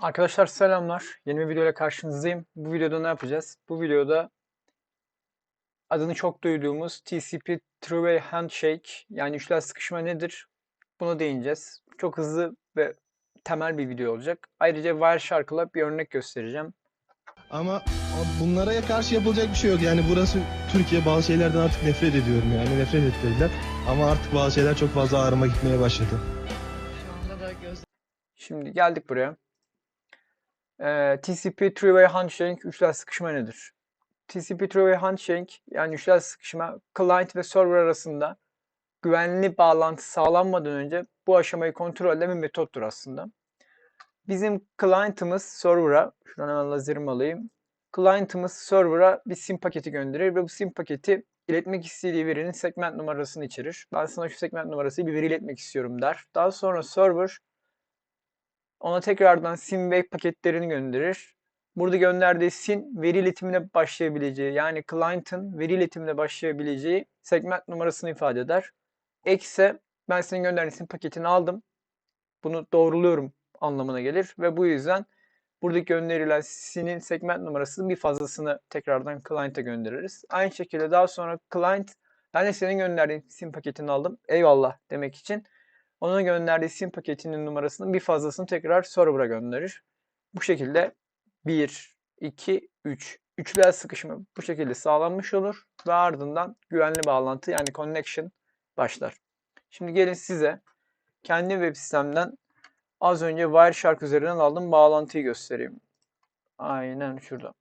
Arkadaşlar selamlar. Yeni bir videoyla karşınızdayım. Bu videoda ne yapacağız? Bu videoda adını çok duyduğumuz TCP Three-Way Handshake yani üçler sıkışma nedir? Buna değineceğiz. Çok hızlı ve temel bir video olacak. Ayrıca Wireshark'la bir örnek göstereceğim. Ama bunlara karşı yapılacak bir şey yok. Yani burası Türkiye bazı şeylerden artık nefret ediyorum yani nefret ettirdiler. Ama artık bazı şeyler çok fazla ağrıma gitmeye başladı. Şu anda da göz Şimdi geldik buraya. Ee, TCP Three-Way Handshake üçler sıkışma nedir? TCP Three-Way Handshake yani üçler sıkışma client ve server arasında güvenli bağlantı sağlanmadan önce bu aşamayı kontrol eden bir metottur aslında. Bizim client'ımız server'a, şuradan hemen lazerimi alayım. Client'ımız server'a bir SIM paketi gönderir ve bu SIM paketi iletmek istediği verinin segment numarasını içerir. Ben sana şu segment numarası bir veri iletmek istiyorum der. Daha sonra server ona tekrardan SIM ve paketlerini gönderir. Burada gönderdiği SIM veri iletimine başlayabileceği yani client'ın veri iletimine başlayabileceği segment numarasını ifade eder. Ekse ben senin gönderdiğin SIM paketini aldım. Bunu doğruluyorum anlamına gelir ve bu yüzden buradaki gönderilen SIM'in segment numarasının bir fazlasını tekrardan client'a göndeririz. Aynı şekilde daha sonra client ben de senin gönderdiğin SIM paketini aldım. Eyvallah demek için ona gönderdiği SIM paketinin numarasının bir fazlasını tekrar server'a gönderir. Bu şekilde 1, 2, 3. Üçler sıkışma bu şekilde sağlanmış olur ve ardından güvenli bağlantı yani connection başlar. Şimdi gelin size kendi web sistemden az önce Wireshark üzerinden aldığım bağlantıyı göstereyim. Aynen şurada.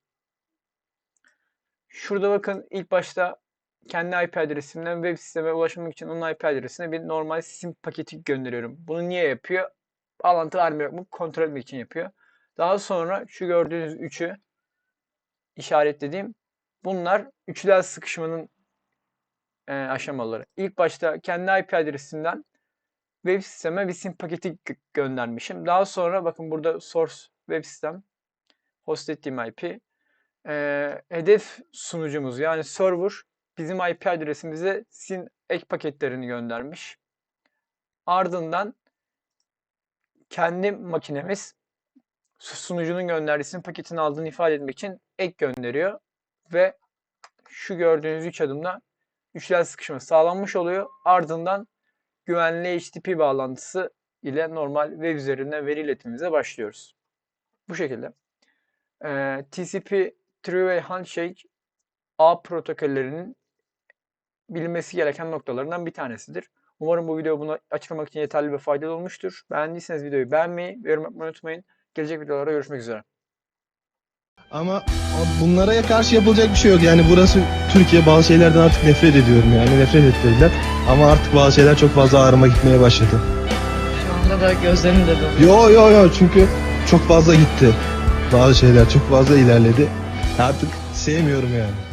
Şurada bakın ilk başta kendi IP adresimden web sisteme ulaşmak için onun IP adresine bir normal sim paketi gönderiyorum. Bunu niye yapıyor? Bağlantı var mı yok mu kontrol etmek için yapıyor. Daha sonra şu gördüğünüz üçü işaretlediğim bunlar üçler sıkışmanın e, aşamaları. İlk başta kendi IP adresimden web sisteme bir sim paketi gö- göndermişim. Daha sonra bakın burada source web sistem host ettiğim IP e, hedef sunucumuz yani server bizim IP adresimize SIM ek paketlerini göndermiş. Ardından kendi makinemiz su- sunucunun gönderdiği SIM paketini aldığını ifade etmek için ek gönderiyor ve şu gördüğünüz üç adımda üçler sıkışma sağlanmış oluyor. Ardından güvenli HTTP bağlantısı ile normal web üzerinden veri iletimimize başlıyoruz. Bu şekilde. Ee, TCP Three-Way Handshake ağ protokollerinin bilinmesi gereken noktalarından bir tanesidir. Umarım bu video bunu açıklamak için yeterli ve faydalı olmuştur. Beğendiyseniz videoyu beğenmeyi ve yorum yapmayı unutmayın. Gelecek videolarda görüşmek üzere. Ama bunlara karşı yapılacak bir şey yok. Yani burası Türkiye bazı şeylerden artık nefret ediyorum yani nefret ettirdiler. Ama artık bazı şeyler çok fazla ağrıma gitmeye başladı. şu anda da gözlerim de doluyor. Yo yo yo çünkü çok fazla gitti. Bazı şeyler çok fazla ilerledi. Artık sevmiyorum yani.